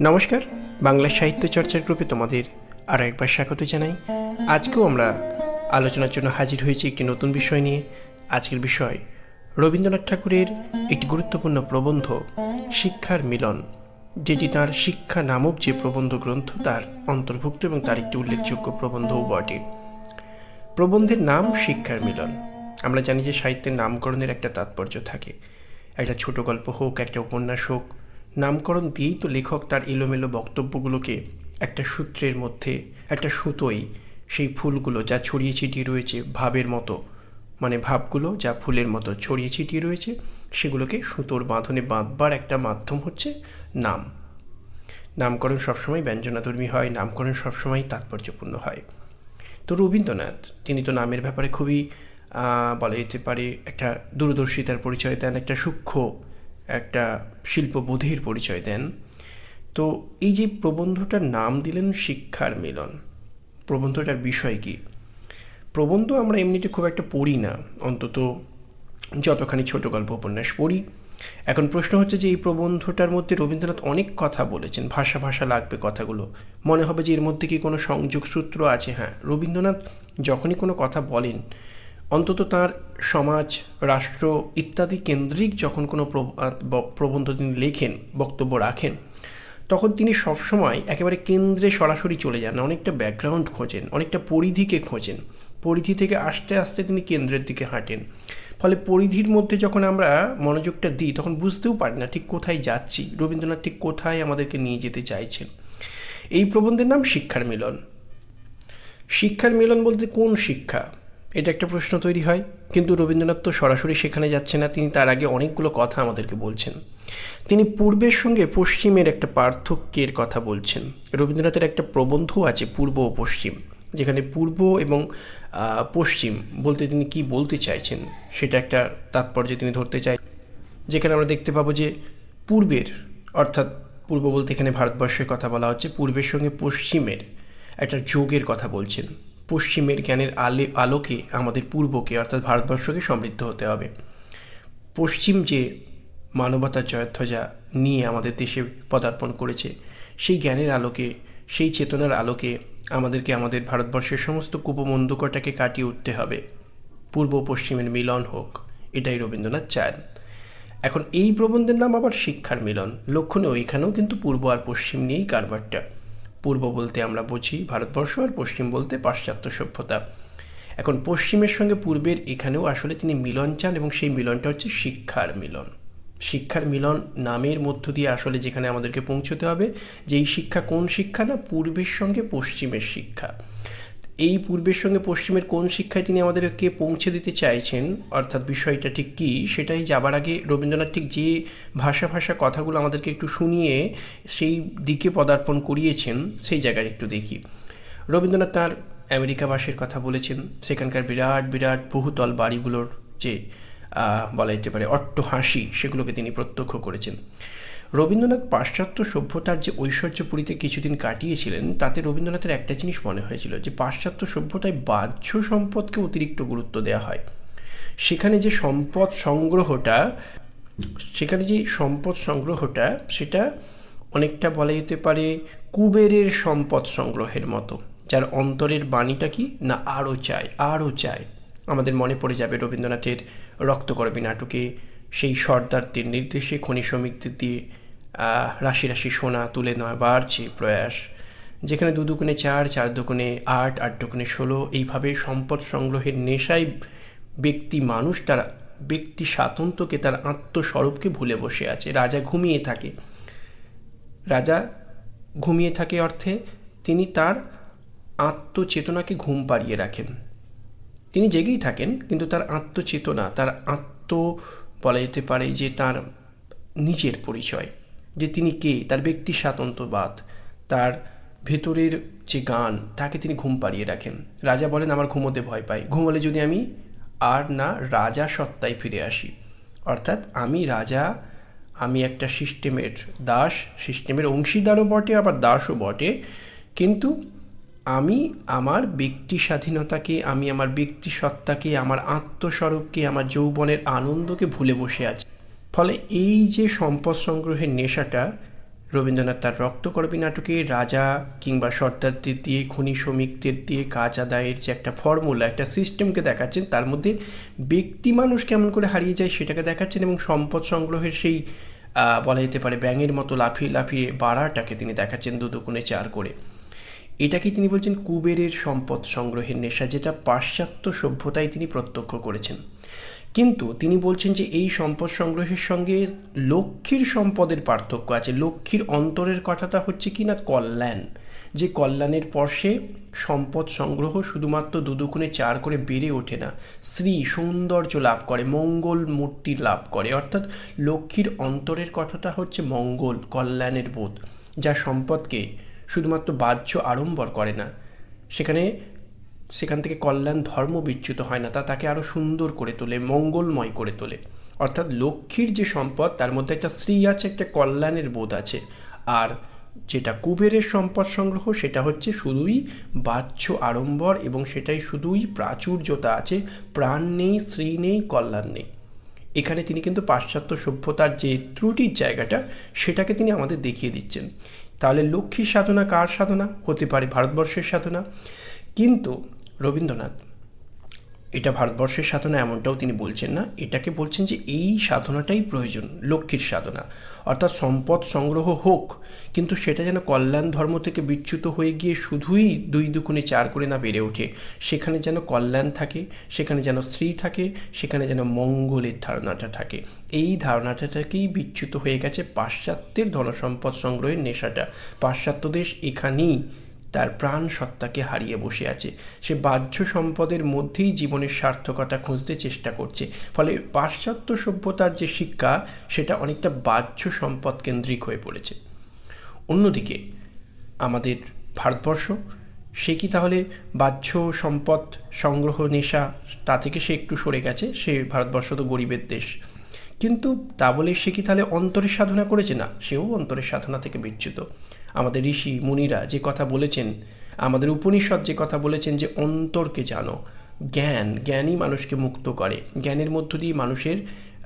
নমস্কার, বাংলা সাহিত্য চর্চার গ্রুপে তোমাদের আরও একবার স্বাগত জানাই। আজকেও আমরা আলোচনার জন্য হাজির হয়েছি একটি নতুন বিষয় নিয়ে। আজকের বিষয়, রবীন্দ্রনাথ ঠাকুরের একটি গুরুত্বপূর্ণ প্রবন্ধ, শিক্ষার মিলন, যেটি তার শিক্ষা নামক যে প্রবন্ধ গ্রন্থ, তার অন্তর্ভুক্ত এবং তার একটি উল্লেখযোগ্য প্রবন্ধও বটে। প্রবন্ধের নাম শিক্ষার মিলন। আমরা জানি যে সাহিত্যের নামকরণের একটা তাৎপর্য থাকে। একটা ছোট গল্প হোক, একটা উপন্যাস হোক নামকরণ দিয়েই তো লেখক তার এলোমেলো বক্তব্যগুলোকে একটা সূত্রের মধ্যে, একটা সুতোই সেই ফুলগুলো যা ছড়িয়ে ছিটিয়ে রয়েছে ভাবের মতো মানে ভাবগুলো যা ফুলের মতো ছড়িয়ে ছিটিয়ে রয়েছে, সেগুলোকে সুতোর বাঁধনে বাঁধবার একটা মাধ্যম হচ্ছে নাম। নামকরণ সবসময় ব্যঞ্জনাধর্মী হয়, নামকরণ সবসময় তাৎপর্যপূর্ণ হয়। তো রবীন্দ্রনাথ, তিনি তো নামের ব্যাপারে খুবই বলা যেতে পারে একটা দূরদর্শিতার পরিচয় দেন, একটা সূক্ষ্ম একটা শিল্পবোধের পরিচয় দেন। তো এই যে প্রবন্ধটার নাম দিলেন শিক্ষার মিলন, প্রবন্ধটার বিষয় কি? প্রবন্ধ আমরা এমনিতে খুব একটা পড়ি না, অন্তত যতখানি ছোট গল্প উপন্যাস পড়ি। এখন প্রশ্ন হচ্ছে যে এই প্রবন্ধটার মধ্যে রবীন্দ্রনাথ অনেক কথা বলেছেন, ভাষা ভাষা লাগবে কথাগুলো। মনে হবে যে এর মধ্যে কি কোনো সংযোগ সূত্র আছে? হ্যাঁ রবীন্দ্রনাথ যখনই কোনো কথা বলেন অন্তত তার সমাজ, রাষ্ট্র ইত্যাদি কেন্দ্রিক যখন কোনো প্র- প্রবন্ধ তিনি লেখেন, বক্তব্য রাখেন, তখন তিনি সবসময় একেবারে কেন্দ্রে সরাসরি চলে যান, অনেকটা ব্যাকগ্রাউন্ড খোঁজেন, অনেকটা পরিধিকে খোঁজেন। পরিধি থেকে আস্তে আস্তে তিনি কেন্দ্রের দিকে হাঁটেন। ফলে পরিধির মধ্যে যখন আমরা মনোযোগটা দিই, তখন বুঝতেও পারি না, ঠিক কোথায় যাচ্ছি, রবীন্দ্রনাথ ঠিক কোথায় আমাদেরকে নিয়ে যেতে চাইছেন। এই প্রবন্ধের নাম শিক্ষার মিলন। শিক্ষার মিলন বলতে কোন শিক্ষা? এটা একটা প্রশ্ন তৈরি হয়। কিন্তু রবীন্দ্রনাথ তো সরাসরি সেখানে যাচ্ছে না, তিনি তার আগে অনেকগুলো কথা আমাদেরকে বলছেন। তিনি পূর্বের সঙ্গে পশ্চিমের একটা পার্থক্যের কথা বলছেন। রবীন্দ্রনাথের একটা প্রবন্ধ আছে পূর্ব ও পশ্চিম, যেখানে পূর্ব এবং পশ্চিম বলতে তিনি কি বলতে চাইছেন সেটা একটা তাৎপর্য তিনি ধরতে চাই। যেখানে আমরা দেখতে পাবো যে পূর্বের, অর্থাৎ পূর্ব বলতে এখানে ভারতবর্ষের কথা বলা হচ্ছে, পূর্বের সঙ্গে পশ্চিমের একটা যোগের কথা বলছেন। পশ্চিমের জ্ঞানের আলে, আলোকে আমাদের পূর্বকে, অর্থাৎ ভারতবর্ষকে সমৃদ্ধ হতে হবে। পশ্চিম যে মানবতার জয়ধ্বজা নিয়ে আমাদের দেশে পদার্পণ করেছে, সেই জ্ঞানের আলোকে, সেই চেতনার আলোকে আমাদেরকে আমাদের ভারতবর্ষের সমস্ত কুপমন্দকটাকে কাটিয়ে উঠতে হবে। পূর্ব পশ্চিমের মিলন হোক, এটাই রবীন্দ্রনাথ চান। এখন এই প্রবন্ধের নাম আবার শিক্ষার মিলন। লক্ষণীয়, এখানেও কিন্তু পূর্ব আর পশ্চিম নিয়েই কারবারটা। পূর্ব বলতে আমরা বুঝি ভারতবর্ষ আর পশ্চিম বলতে পাশ্চাত্য সভ্যতা। এখন পশ্চিমের সঙ্গে পূর্বের এখানেও আসলে তিনি মিলন চান এবং সেই মিলনটা হচ্ছে শিক্ষার মিলন। শিক্ষার মিলন নামের মধ্য দিয়ে আসলে যেখানে আমাদেরকে পৌঁছতে হবে যে এই শিক্ষা কোন শিক্ষা না পূর্বের সঙ্গে পশ্চিমের শিক্ষা। এই পূর্বের সঙ্গে পশ্চিমের কোন শিক্ষায় তিনি আমাদেরকে পৌঁছে দিতে চাইছেন? অর্থাৎ বিষয়টা ঠিক কী? সেটাই যাবার আগে রবীন্দ্রনাথ ঠিক যে ভাষা ভাষা কথাগুলো আমাদেরকে একটু শুনিয়ে সেই দিকে পদার্পণ করিয়েছেন, সেই জায়গায় একটু দেখি। রবীন্দ্রনাথ তার আমেরিকাবাসের কথা বলেছেন, সেখানকার বিরাট বিরাট বহুতল বাড়িগুলোর যে বলা যেতে পারে অট্ট হাসি সেগুলোকে তিনি প্রত্যক্ষ করেছেন। রবীন্দ্রনাথ পাশ্চাত্য সভ্যতার যে ঐশ্বর্যপুরীতে কিছুদিন কাটিয়েছিলেন, তাতে রবীন্দ্রনাথের একটা জিনিস মনে হয়েছিল যে পাশ্চাত্য সভ্যতায় বাহ্য সম্পদকে অতিরিক্ত গুরুত্ব দেওয়া হয়। সেখানে যে সম্পদ সংগ্রহটা, সেখানে যে সম্পদ সংগ্রহটা, সেটা অনেকটা বলা যেতে পারে কুবেরের সম্পদ সংগ্রহের মতো, যার অন্তরের বাণীটা কি? না, আরও চায় আরও চায় আমাদের মনে পড়ে যাবে রবীন্দ্রনাথের রক্তকরবী নাটকে সেই সর্দারদের নির্দেশে খনি শ্রমিকদের দিয়ে রাশি রাশি সোনা তুলে নেওয়া বাড়ছে প্রয়াস, যেখানে দু দুগুণে চার চার দুগুণে আট আট দুগুণে ষোলো, এইভাবে সম্পদ সংগ্রহের নেশায় ব্যক্তি মানুষ তার ব্যক্তি স্বাতন্ত্র্যকে তার আত্মস্বরূপকে ভুলে বসে আছে। রাজা ঘুমিয়ে থাকে। রাজা ঘুমিয়ে থাকে অর্থে তিনি তার আত্মচেতনাকে ঘুম পাড়িয়ে রাখেন। তিনি জেগেই থাকেন, কিন্তু তার আত্মচেতনা, তার আত্ম বলা যেতে পারে যে তার নিজের পরিচয়, যে তিনি কে, তার ব্যক্তি স্বাতন্ত্র্যবাদ, তার ভেতরের যে গান, তাকে তিনি ঘুম পাড়িয়ে রাখেন। রাজা বলেন, আমার ঘুমোতে ভয় পাই ঘুমোলে যদি আমি আর না রাজা সত্তায় ফিরে আসি। অর্থাৎ আমি রাজা, আমি একটা সিস্টেমের দাস, সিস্টেমের অংশীদারও বটে, আবার দাসও বটে। কিন্তু আমি আমার ব্যক্তি স্বাধীনতাকে আমি আমার ব্যক্তি সত্তাকে আমার আত্মস্বরূপকে, আমার যৌবনের আনন্দকে ভুলে বসে আছি। ফলে এই যে সম্পদ সংগ্রহের নেশাটা, রবীন্দ্রনাথ তার রক্তকরবী নাটকে, রাজা কিংবা সর্দারদের দিয়ে, খনি শ্রমিকদের দিয়ে, কাজ আদায়ের যে একটা ফর্মুলা একটা সিস্টেমকে দেখাচ্ছেন, তার মধ্যে ব্যক্তি মানুষ কেমন করে হারিয়ে যায় সেটাকে দেখাচ্ছেন এবং সম্পদ সংগ্রহের সেই বলা যেতে পারে ব্যাঙের মতো লাফিয়ে লাফিয়ে বাড়াটাকে তিনি দেখাচ্ছেন দুদুকুনে চার করে। এটাকেই তিনি বলছেন কুবেরের সম্পদ সংগ্রহের নেশা, যেটা পাশ্চাত্য সভ্যতায় তিনি প্রত্যক্ষ করেছেন। কিন্তু তিনি বলছেন যে এই সম্পদ সংগ্রহের সঙ্গে লক্ষ্মীর সম্পদের পার্থক্য আছে। লক্ষ্মীর অন্তরের কথাটা হচ্ছে কি না? কল্যাণ। যে কল্যাণের পর্শে সম্পদ সংগ্রহ শুধুমাত্র দুদুকুনে চার করে বেড়ে ওঠে না শ্রী সৌন্দর্য লাভ করে, মঙ্গল মূর্তি লাভ করে। অর্থাৎ লক্ষ্মীর অন্তরের কথাটা হচ্ছে মঙ্গল, কল্যাণের বোধ, যা সম্পদকে শুধুমাত্র বাহ্য আড়ম্বর করে না। সেখানে সেখান থেকে কল্যাণ ধর্ম বিচ্যুত হয় না, তা তাকে আরও সুন্দর করে তোলে, মঙ্গলময় করে তোলে। অর্থাৎ লক্ষ্মীর যে সম্পদ, তার মধ্যে একটা স্ত্রী আছে, একটা কল্যাণের বোধ আছে। আর যেটা কুবেরের সম্পদ সংগ্রহ, সেটা হচ্ছে শুধুই বাহ্য আড়ম্বর এবং সেটাই শুধুই প্রাচুর্যতা আছে, প্রাণ নেই শ্রী নেই, কল্যাণ নেই। এখানে তিনি কিন্তু পাশ্চাত্য সভ্যতার যে ত্রুটির জায়গাটা, সেটাকে তিনি আমাদের দেখিয়ে দিচ্ছেন। তাহলে লক্ষ্মীর সাধনা কার সাধনা? হতে পারে ভারতবর্ষের সাধনা। কিন্তু রবীন্দ্রনাথ এটা ভারতবর্ষের সাধনা এমনটাও তিনি বলছেন না। এটাকে বলছেন যে এই সাধনাটাই প্রয়োজন, লক্ষ্মীর সাধনা। অর্থাৎ সম্পদ সংগ্রহ হোক, কিন্তু সেটা যেন কল্যাণ ধর্ম থেকে বিচ্যুত হয়ে গিয়ে শুধুই দুই দুকুনে চার করে না বেড়ে ওঠে। সেখানে যেন কল্যাণ থাকে, সেখানে যেন স্ত্রী থাকে, সেখানে যেন মঙ্গলের ধারণাটা থাকে। এই ধারণাটাকেই বিচ্যুত হয়ে গেছে পাশ্চাত্যের ধনসম্পদ সংগ্রহের নেশাটা। পাশ্চাত্য দেশ এখানেই তার প্রাণ সত্তাকে হারিয়ে বসে আছে। সে বাহ্য সম্পদের মধ্যেই জীবনের সার্থকতা খুঁজতে চেষ্টা করছে। ফলে পাশ্চাত্য সভ্যতার যে শিক্ষা, সেটা অনেকটা বাহ্য সম্পদ কেন্দ্রিক হয়ে পড়েছে। অন্যদিকে, আমাদের ভারতবর্ষ, সে কি তাহলে বাহ্য সম্পদ সংগ্রহ নেশা, তা থেকে সে একটু সরে গেছে? সে ভারতবর্ষ তো গরিবের দেশ। কিন্তু তা বলে সে কি তাহলে অন্তরের সাধনা করেছে? না, সেও অন্তরের সাধনা থেকে বিচ্যুত। আমাদের ঋষি মুনিরা যে কথা বলেছেন আমাদের উপনিষদ যে কথা বলেছেন যে অন্তরকে জানো। জ্ঞান জ্ঞানই মানুষকে মুক্ত করে। জ্ঞানের মধ্য দিয়ে মানুষের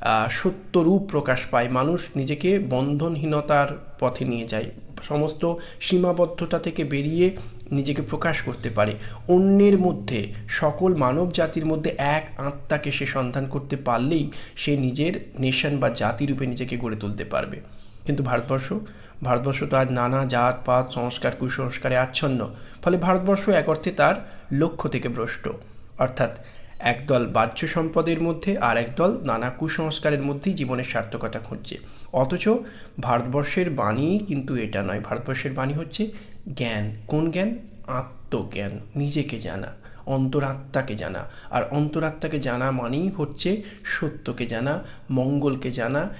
আহ, সত্য রূপ প্রকাশ পায়। মানুষ নিজেকে বন্ধনহীনতার পথে নিয়ে যায়। সমস্ত সীমাবদ্ধতা থেকে বেরিয়ে নিজেকে প্রকাশ করতে পারে। অন্যের মধ্যে সকল মানব জাতির মধ্যে এক আত্মাকে সে সন্ধান করতে পারলেই সে নিজের নেশন বা জাতিরূপে নিজেকে গড়ে তুলতে পারবে। কিন্তু ভারতবর্ষ ভারতবর্ষ তো আজ নানা জাত, পাত, সংস্কার, কুসংস্কারে আচ্ছন্ন। ফলে ভারতবর্ষ এক অর্থে তার লক্ষ্য থেকে ভ্রষ্ট। অর্থাৎ একদল বাহ্য সম্পদের মধ্যে আর একদল নানা কুসংস্কারের মধ্যেই জীবনের সার্থকতা খুঁজছে। অথচ ভারতবর্ষের বাণী কিন্তু এটা নয়। ভারতবর্ষের বাণী হচ্ছে জ্ঞান। কোন জ্ঞান? আত্মজ্ঞান। নিজেকে জানা, অন্তরাত্মাকে জানা। আর অন্তরাত্মাকে জানা মানেই হচ্ছে সত্যকে জানা, মঙ্গলকে জানা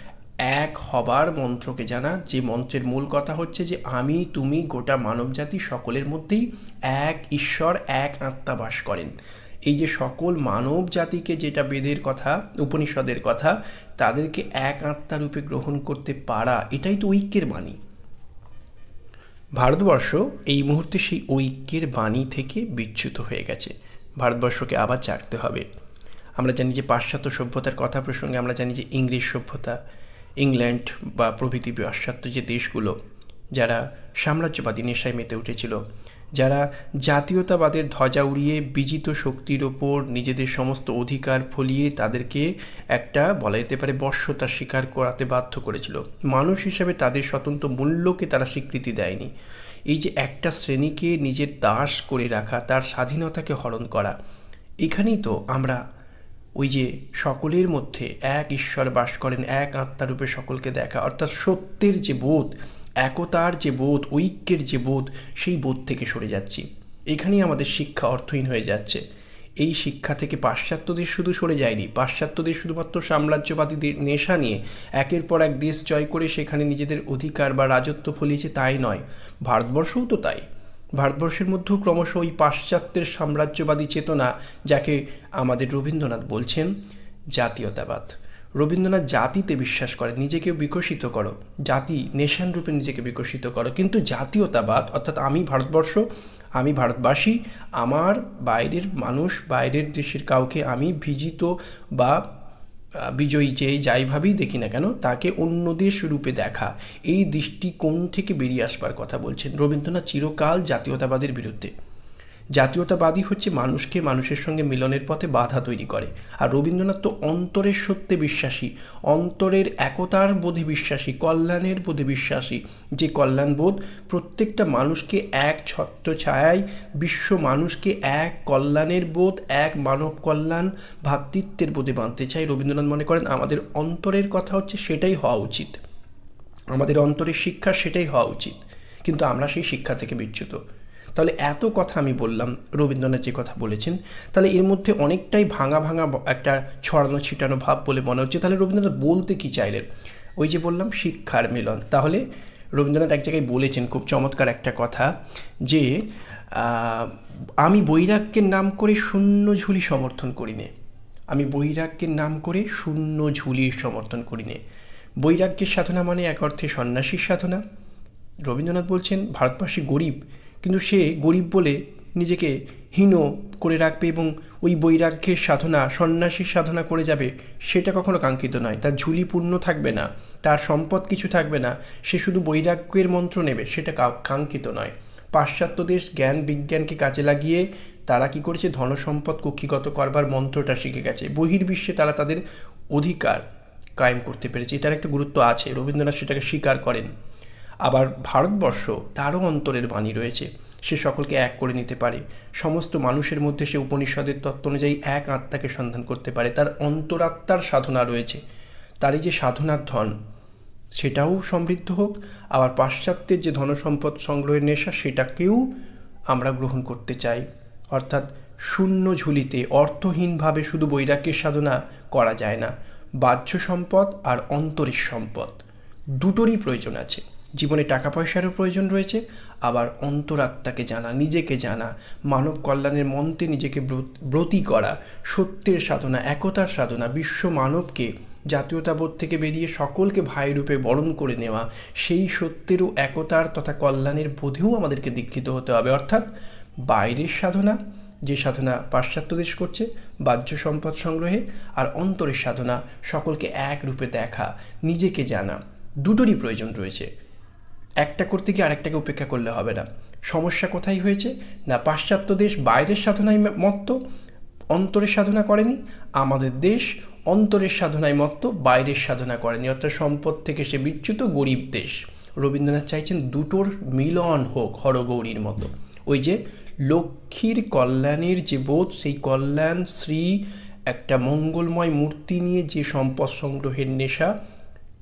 এক হবার মন্ত্রকে জানা। যে মন্ত্রের মূল কথা হচ্ছে যে, আমি, তুমি, গোটা মানবজাতি সকলের মধ্যেই এক ঈশ্বর, এক আত্মা বাস করেন। এই যে সকল মানব জাতিকে যেটা বেদের কথা, উপনিষদের কথা, তাদেরকে এক আত্মা রূপে গ্রহণ করতে পারা, এটাই তো ঐক্যের বাণী। ভারতবর্ষ এই মুহূর্তে সেই ঐক্যের বাণী থেকে বিচ্যুত হয়ে গেছে। ভারতবর্ষকে আবার জাগতে হবে। আমরা জানি যে পাশ্চাত্য সভ্যতার কথা প্রসঙ্গে আমরা জানি যে ইংরেজ সভ্যতা ইংল্যান্ড বা প্রভৃতি পাশ্চাত্য যে দেশগুলো যারা সাম্রাজ্যবাদী নেশায় মেতে উঠেছিল, যারা জাতীয়তাবাদের ধ্বজা উড়িয়ে বিজিত শক্তির ওপর নিজেদের সমস্ত অধিকার ফলিয়ে তাদেরকে একটা বলা যেতে পারে বর্ষতা স্বীকার করাতে বাধ্য করেছিল। মানুষ হিসাবে তাদের স্বতন্ত্র মূল্যকে তারা স্বীকৃতি দেয়নি। এই যে একটা শ্রেণীকে নিজের দাস করে রাখা, তার স্বাধীনতাকে হরণ করা, এখানেই তো আমরা ওই যে সকলের মধ্যে এক ঈশ্বর বাস করেন, এক আত্মারূপে সকলকে দেখা। অর্থাৎ সত্যের যে বোধ, একতার যে বোধ, ঐক্যের যে বোধ, সেই বোধ থেকে সরে যাচ্ছি। এখানেই আমাদের শিক্ষা অর্থহীন হয়ে যাচ্ছে। এই শিক্ষা থেকে পাশ্চাত্য দেশ শুধু সরে যায়নি। পাশ্চাত্য দেশ শুধুমাত্র সাম্রাজ্যবাদী দে- নেশা নিয়ে একের পর এক দেশ জয় করে সেখানে নিজেদের অধিকার বা রাজত্ব ফলিয়েছে, তাই নয়। ভারতবর্ষও তো তাই। ভারতবর্ষের মধ্যেও ক্রমশ ওই পাশ্চাত্যের সাম্রাজ্যবাদী চেতনা যাকে আমাদের রবীন্দ্রনাথ বলছেন জাতীয়তাবাদ। রবীন্দ্রনাথ জাতিতে বিশ্বাস করে নিজেকে বিকশিত করো। জাতি নেশন রূপে নিজেকে বিকশিত করো। কিন্তু জাতীয়তাবাদ, অর্থাৎ আমি ভারতবর্ষ, আমি ভারতবাসী, আমার বাইরের মানুষ, বাইরের দেশের কাউকে আমি ভিজিত বা বিজয়ী যে যাইভাবেই দেখি না কেন, তাকে অন্যদের রূপে দেখা। এই দৃষ্টিকোণ থেকে বেরিয়ে আসবার কথা বলছেন রবীন্দ্রনাথ চিরকাল জাতীয়তাবাদের বিরুদ্ধে। জাতীয়তাবাদী হচ্ছে মানুষকে মানুষের সঙ্গে মিলনের পথে বাধা তৈরি করে। আর রবীন্দ্রনাথ তো অন্তরের সত্যে বিশ্বাসী, অন্তরের একতার বোধে বিশ্বাসী, কল্যাণের বোধে বিশ্বাসী। যে কল্যাণবোধ প্রত্যেকটা মানুষকে এক ছত্র ছায়ায়, বিশ্ব মানুষকে এক কল্যাণের বোধ, এক মানব কল্যাণ ভ্রাতৃত্বের বোধে বাঁধতে চাই রবীন্দ্রনাথ মনে করেন, আমাদের অন্তরের কথা হচ্ছে সেটাই হওয়া উচিত। আমাদের অন্তরের শিক্ষা সেটাই হওয়া উচিত। কিন্তু আমরা সেই শিক্ষা থেকে বিচ্যুত। তাহলে এত কথা আমি বললাম, রবীন্দ্রনাথ যে কথা বলেছেন, তাহলে এর মধ্যে অনেকটাই ভাঙা ভাঙা একটা ছড়ানো ছিটানো ভাব বলে মনে হচ্ছে। তাহলে রবীন্দ্রনাথ বলতে কি চাইলেন? ওই যে বললাম, শিক্ষার মিলন। তাহলে রবীন্দ্রনাথ এক জায়গায় বলেছেন খুব চমৎকার একটা কথা যে আমি বৈরাগ্যের নাম করে শূন্য ঝুলি সমর্থন করি নে। আমি বৈরাগ্যের নাম করে শূন্য ঝুলির সমর্থন করি নে। বৈরাগ্যের সাধনা মানে এক অর্থে সন্ন্যাসীর সাধনা। রবীন্দ্রনাথ বলছেন, ভারতবাসী গরিব কিন্তু সে গরিব বলে নিজেকে হীন করে রাখবে এবং ওই বৈরাগ্যের সাধনা, সন্ন্যাসীর সাধনা করে যাবে, সেটা কখনো কাঙ্ক্ষিত নয়। তার ঝুলি পূর্ণ থাকবে না, তার সম্পদ কিছু থাকবে না, সে শুধু বৈরাগ্যের মন্ত্র নেবে, সেটা কাঙ্ক্ষিত নয়। পাশ্চাত্য দেশ জ্ঞান বিজ্ঞানকে কাজে লাগিয়ে তারা কি করেছে? ধনসম্পদ কক্ষিগত করবার মন্ত্রটা শিখে গেছে। বহির্বিশ্বে তারা তাদের অধিকার কায়েম করতে পেরেছে। এটার একটা গুরুত্ব আছে। রবীন্দ্রনাথ সেটাকে স্বীকার করেন। আবার ভারতবর্ষ তারও অন্তরের বাণী রয়েছে। সে সকলকে এক করে নিতে পারে। সমস্ত মানুষের মধ্যে সে উপনিষদের তত্ত্ব অনুযায়ী এক আত্মাকে সন্ধান করতে পারে। তার অন্তরাত্মার সাধনা রয়েছে। তার এই যে সাধনার ধন, সেটাও সমৃদ্ধ হোক। আবার পাশ্চাত্যের যে ধনসম্পদ সংগ্রহের নেশা, সেটাকেও আমরা গ্রহণ করতে চাই। অর্থাৎ শূন্য ঝুলিতে অর্থহীনভাবে শুধু বৈরাগ্যের সাধনা করা যায় না। বাহ্য সম্পদ আর অন্তরের সম্পদ, দুটোরই প্রয়োজন আছে। জীবনে টাকা পয়সারও প্রয়োজন রয়েছে, আবার অন্তরাত্মাকে জানা, নিজেকে জানা, মানব কল্যাণের মন্ত্রে নিজেকে ব্রত- করা, সত্যের সাধনা, একতার সাধনা, বিশ্ব মানবকে জাতীয়তাবোধ থেকে বেরিয়ে সকলকে ভাই রূপে বরণ করে নেওয়া, সেই সত্যেরও একতার তথা কল্যাণের বোধেও আমাদেরকে দীক্ষিত হতে হবে। অর্থাৎ বাইরের সাধনা, যে সাধনা পাশ্চাত্য দেশ করছে, বাহ্য সম্পদ সংগ্রহে, আর অন্তরের সাধনা, সকলকে এক রূপে দেখা, নিজেকে জানা, দুটোরই প্রয়োজন রয়েছে। একটা করতে গিয়ে আরেকটাকে উপেক্ষা করলে হবে না। সমস্যা কোথায় হয়েছে? না পাশ্চাত্য দেশ বাইরের সাধনায় মত্ত, অন্তরের সাধনা করেনি, আমাদের দেশ অন্তরের সাধনায় মত্ত, বাইরের সাধনা করেনি। অর্থাৎ সম্পদ থেকে সে বিচ্যুত গরিব দেশ। রবীন্দ্রনাথ চাইছেন দুটোর মিলন হোক হরগৌরীর মতো। ওই যে লক্ষ্মীর কল্যাণের যে বোধ, সেই কল্যাণ, শ্রী একটা মঙ্গলময় মূর্তি নিয়ে যে সম্পদ সংগ্রহের নেশা,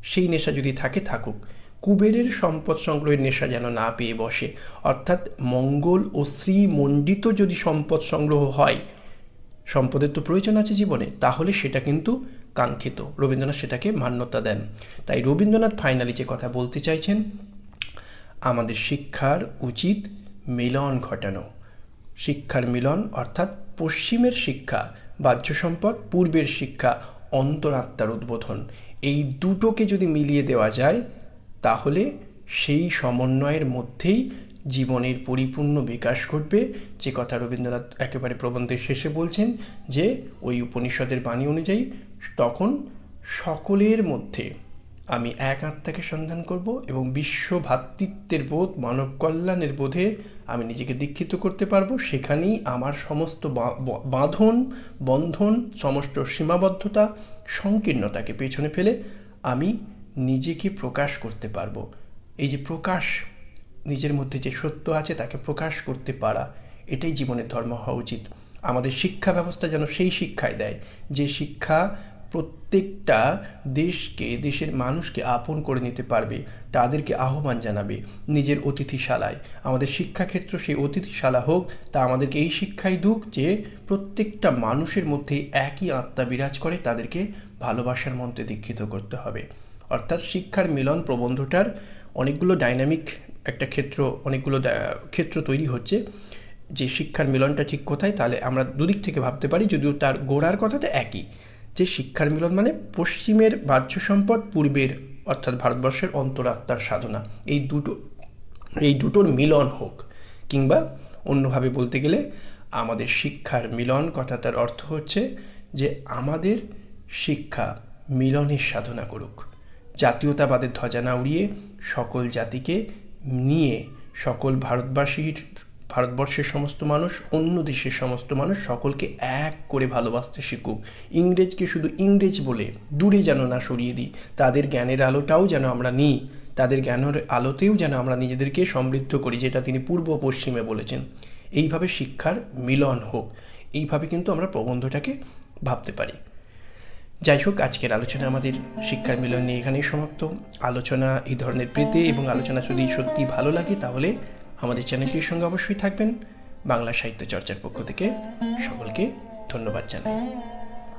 সেই নেশা যদি থাকে, থাকুক। কুবেরের সম্পদ সংগ্রহের নেশা যেন না পেয়ে বসে। অর্থাৎ মঙ্গল ও শ্রীমণ্ডিত যদি সম্পদ সংগ্রহ হয়, সম্পদের তো প্রয়োজন আছে জীবনে, তাহলে সেটা কিন্তু কাঙ্ক্ষিত। রবীন্দ্রনাথ সেটাকে মান্যতা দেন। তাই রবীন্দ্রনাথ ফাইনালি যে কথা বলতে চাইছেন, আমাদের শিক্ষার উচিত মিলন ঘটানো। শিক্ষার মিলন অর্থাৎ পশ্চিমের শিক্ষা, বাহ্য সম্পদ, পূর্বের শিক্ষা, অন্তরাত্মার উদ্বোধন। এই দুটোকে যদি মিলিয়ে দেওয়া যায় তাহলে সেই সমন্বয়ের মধ্যেই জীবনের পরিপূর্ণ বিকাশ ঘটবে। যে কথা রবীন্দ্রনাথ একেবারে প্রবন্ধের শেষে বলছেন যে, ওই উপনিষদের বাণী অনুযায়ী তখন সকলের মধ্যে আমি এক আত্মাকে সন্ধান করব এবং বিশ্ব ভ্রাতৃত্বের বোধ, মানব কল্যাণের বোধে আমি নিজেকে দীক্ষিত করতে পারব। সেখানেই আমার সমস্ত বাঁধন, বন্ধন, সমস্ত সীমাবদ্ধতা, সংকীর্ণতাকে পেছনে ফেলে আমি নিজেকে প্রকাশ করতে পারব। এই যে প্রকাশ, নিজের মধ্যে যে সত্য আছে তাকে প্রকাশ করতে পারা, এটাই জীবনের ধর্ম হওয়া উচিত। আমাদের শিক্ষা ব্যবস্থা যেন সেই শিক্ষায় দেয়, যে শিক্ষা প্রত্যেকটা দেশকে, দেশের মানুষকে আপন করে নিতে পারবে, তাদেরকে আহ্বান জানাবে নিজের অতিথিশালায়। আমাদের শিক্ষাক্ষেত্র সেই অতিথিশালা হোক, তা আমাদেরকে এই শিক্ষাই দুক যে প্রত্যেকটা মানুষের মধ্যে একই আত্মা বিরাজ করে, তাদেরকে ভালোবাসার মন্ত্রে দীক্ষিত করতে হবে। অর্থাৎ শিক্ষার মিলন প্রবন্ধটার অনেকগুলো ডাইনামিক একটা ক্ষেত্র, অনেকগুলো ক্ষেত্র তৈরি হচ্ছে। যে শিক্ষার মিলনটা ঠিক কোথায়, তাহলে আমরা দুদিক থেকে ভাবতে পারি, যদিও তার গোড়ার কথাটা একই। যে শিক্ষার মিলন মানে পশ্চিমের বাহ্য সম্পদ, পূর্বের অর্থাৎ ভারতবর্ষের অন্তরাত্মার সাধনা। এই দুটো, এই দুটোর মিলন হোক, কিংবা অন্যভাবে বলতে গেলে আমাদের শিক্ষার মিলন কথাটার অর্থ হচ্ছে যে আমাদের শিক্ষা মিলনের সাধনা করুক। জাতীয়তাবাদের ধ্বজা না উড়িয়ে সকল জাতিকে নিয়ে সকল ভারতবাসীর, ভারতবর্ষের সমস্ত মানুষ, অন্য দেশের সমস্ত মানুষ সকলকে এক করে ভালোবাসতে শিখুক। ইংরেজকে শুধু ইংরেজ বলে দূরে যেন না সরিয়ে দিই। তাদের জ্ঞানের আলোটাও যেন আমরা নিই। তাদের জ্ঞানের আলোতেও যেন আমরা নিজেদেরকে সমৃদ্ধ করি, যেটা তিনি পূর্ব পশ্চিমে বলেছেন। এইভাবে শিক্ষার মিলন হোক। এইভাবে কিন্তু আমরা প্রবন্ধটাকে ভাবতে পারি। যাই হোক, আজকের আলোচনা আমাদের শিক্ষার মিলন নিয়ে এখানেই সমাপ্ত। আলোচনা এই ধরনের পেতে এবং আলোচনা যদি সত্যি ভালো লাগে, তাহলে আমাদের চ্যানেলটির সঙ্গে অবশ্যই থাকবেন। বাংলা সাহিত্য চর্চার পক্ষ থেকে সকলকে ধন্যবাদ জানাই।